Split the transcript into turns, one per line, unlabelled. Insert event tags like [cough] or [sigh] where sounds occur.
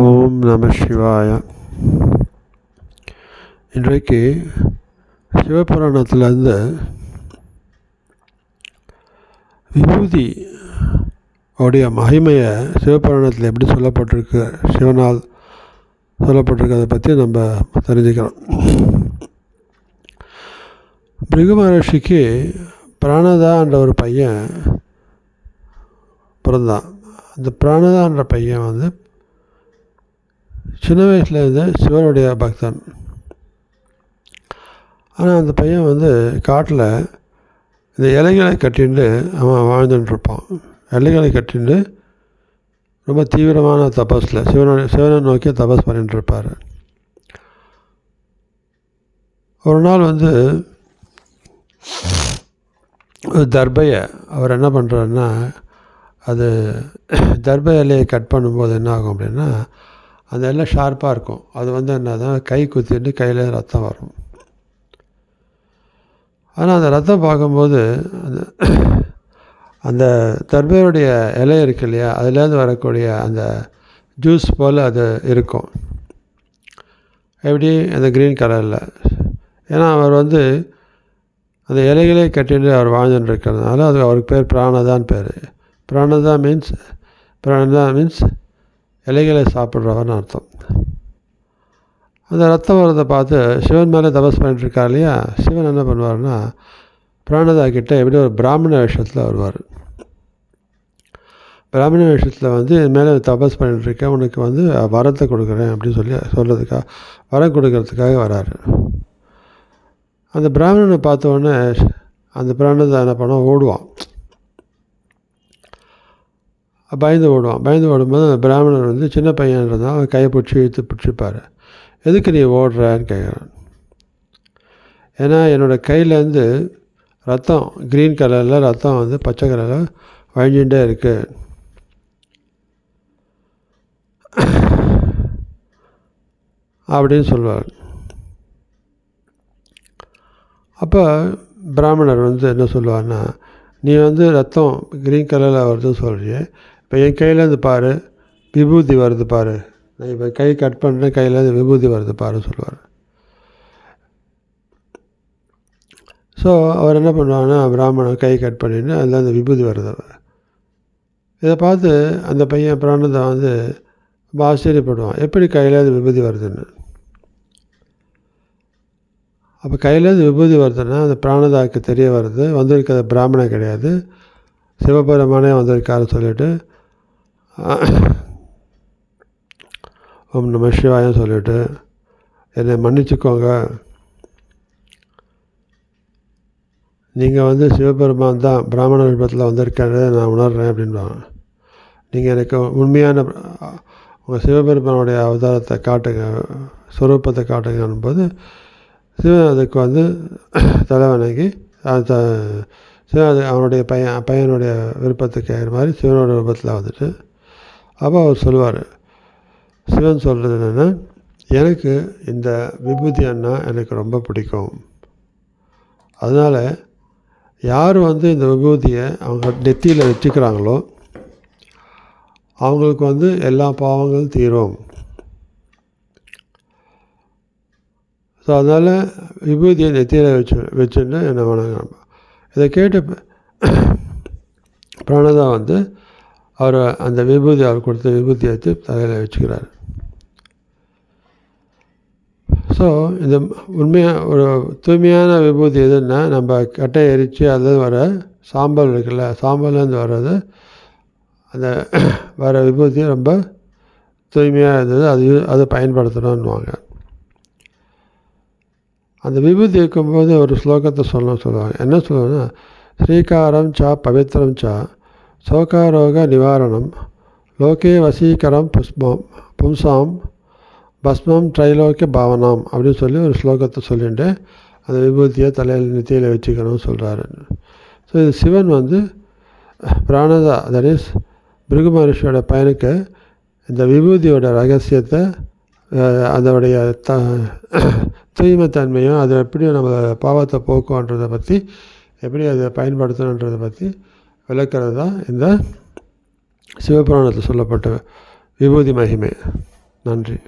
ஓம் நம சிவாய. இன்றைக்கு சிவபுராணத்திலேருந்து விபூதி உடைய மகிமையை சிவபுராணத்தில் எப்படி சொல்லப்பட்டிருக்கு சிவனால் சொல்லப்பட்டிருக்கிறத பற்றி நம்ம தெரிஞ்சுக்கிறோம். பிருகு மகர்ஷிக்கு பிராணதான்ற ஒரு பையன் பிறந்தான். அந்த பிராணதான்ற பையன் வந்து சின்ன வயசில் இருந்த சிவனுடைய பக்தன். ஆனால் அந்த பையன் வந்து காட்டில் இந்த இலைகளை கட்டிண்டு அவன் வாழ்ந்துட்டுருப்பான் இலைகளை கட்டிண்டு ரொம்ப தீவிரமான தபஸில் சிவனுடைய சிவனை நோக்கி தபஸ் பண்ணிட்டுருப்பார் ஒரு நாள் வந்து தர்பையை அவர் என்ன பண்ணுறாருன்னா அது தர்ப இலையை கட் பண்ணும்போது என்ன ஆகும் அப்படின்னா அந்த எல்லாம் ஷார்ப்பாக இருக்கும். அது வந்து என்ன தான் கை குத்திட்டு கையில் ரத்தம் வரும். ஆனால் அந்த ரத்தம் பார்க்கும்போது அந்த அந்த தர்பையுடைய இலை இருக்கு இல்லையா அதுலேருந்து வரக்கூடிய அந்த ஜூஸ் போல் அது இருக்கும். எப்படி? அந்த க்ரீன் கலரில் ஏன்னா அவர் வந்து அந்த இலைகளே கட்டிட்டு அவர் வாழ்ந்துட்டு இருக்கிறதுனால அது அவருக்கு பேர் பிராணதான் பேர். பிராணதா மீன்ஸ் பிராணதா மீன்ஸ் இலைகளை சாப்பிட்றவன் அர்த்தம். அந்த ரத்தம் வரதை பார்த்து சிவன் மேலே தபஸ் பண்ணிட்டுருக்கார் இல்லையா? சிவன் என்ன பண்ணுவார்னா பிராணதா கிட்டே எப்படி ஒரு பிராமண விஷயத்தில் வருவார். பிராமண விஷயத்தில் வந்து என் மேலே தபஸ் பண்ணிட்டுருக்கேன் உனக்கு வந்து வரத்தை கொடுக்குறேன் அப்படின்னு சொல்லி சொல்கிறதுக்காக வரம் கொடுக்கறதுக்காக வராரு. அந்த பிராமணனை பார்த்த உடனே அந்த பிராணதா என்ன பண்ண ஓடுவான். பயந்து ஓடுவான். பயந்து ஓடும்போது அந்த பிராமணர் வந்து சின்ன பையன்றதுனால அவன் கையை பிடிச்சி இழுத்து பிடிச்சிப்பார். எதுக்கு நீ ஓடுறன்னு கேட்குறான் ஏன்னா என்னோடய கையிலேருந்து ரத்தம் க்ரீன் கலரில் ரத்தம் வந்து பச்சை கலரில் வழிஞ்சுட்டே இருக்குது அப்படின்னு சொல்லுவார். அப்போ பிராமணர் வந்து என்ன சொல்லுவார்னா நீ வந்து ரத்தம் க்ரீன் கலரில் வருது சொல்கிறீ இப்போ என் கையிலேருந்து பாரு விபூதி வருது பாரு. நான் இப்போ கை கட் பண்ணுறேன் கையிலேருந்து விபூதி வருது பாரு சொல்லுவார். ஸோ அவர் என்ன பண்ணுவாங்கன்னா பிராமணன் கை கட் பண்ணிட்டு அதில் அந்த விபூதி வருது அவர். இதை பார்த்து அந்த பையன் பிராணத்தை வந்து ரொம்ப ஆச்சரியப்படுவான். எப்படி கையிலேருந்து விபூதி வருதுன்னு. அப்போ கையிலேருந்து விபூதி வருதுன்னா அந்த பிராணதாக்கு தெரிய வருது. வந்திருக்கிற பிராமணன் கிடையாது. சிவபெருமானே வந்திருக்காரு சொல்லிட்டு ஓம் நம சிவாயம் சொல்லிவிட்டு என்னை மன்னிச்சுக்கோங்க. நீங்கள் வந்து சிவபெருமான் தான் பிராமண விருப்பத்தில் வந்திருக்காரு நான் உணர்றேன் அப்படின்வாங்க நீங்கள் எனக்கு உண்மையான உங்கள் சிவபெருமானுடைய அவதாரத்தை காட்டுங்க ஸ்வரூபத்தை காட்டுங்கன்னும் போது சிவன் அதுக்கு வந்து தலை வணங்கி சிவன் அது அவனுடைய பையன் பையனுடைய விருப்பத்துக்கு ஏற்ற மாதிரி சிவனோட விருப்பத்தில் வந்துட்டு அப்போ அவர் சொல்லுவார் சிவன் சொல்கிறது என்னென்னா எனக்கு இந்த விபூதி அண்ணா எனக்கு ரொம்ப பிடிக்கும். அதனால் யார் வந்து இந்த விபூதியை அவங்க நெத்தியில் வச்சுக்கிறாங்களோ அவங்களுக்கு வந்து எல்லா பாவங்களும் தீரும். ஸோ அதனால் விபூதியை நெத்தியில் வச்சு வச்சுட்டு என்ன வணங்கணும் இதை கேட்டு பிராணதா வந்து அவர் அந்த விபூதி அவர் கொடுத்த விபூதியை எடுத்து தலையில் வச்சுக்கிறார். ஸோ இந்த உண்மையாக ஒரு தூய்மையான விபூதி எதுன்னா நம்ம கட்டை எரித்து அதில் வர சாம்பல் இருக்குல்ல சாம்பல்லேருந்து வர்றது அந்த [clears throat] வர விபூதி ரொம்ப தூய்மையாக இருந்தது அது அதை பயன்படுத்தணும்னுவாங்க. அந்த விபூதி இருக்கும்போது ஒரு ஸ்லோகத்தை சொல்லணும்னு சொல்லுவாங்க. என்ன சொல்லுவாங்கன்னா ஸ்ரீகாரம் சா பவித்திரம் சா சோகாரோக நிவாரணம். லோகே வசீகரம் புஷ்பம் பும்சாம் பஸ்மம் ட்ரைலோக்கிய பாவனாம் அப்படின்னு சொல்லி ஒரு ஸ்லோகத்தை சொல்லிட்டு அந்த விபூதியை தலையில் நெத்தியில் வச்சுக்கணும்னு சொல்கிறாரு ஸோ இது சிவன் வந்து பிராணதா தட் இஸ் பிருகு மகர்ஷியோட பையனுக்கு இந்த விபூதியோட ரகசியத்தை அதோடைய த தூய்மைத்தன்மையும் அது எப்படி நம்ம பாவத்தை போக்குன்றதை பற்றி எப்படி அதை பயன்படுத்தணுன்றதை பற்றி விளக்கிறது தான் இந்த சிவபுராணத்தில் சொல்லப்பட்ட விபூதி மகிமை. நன்றி.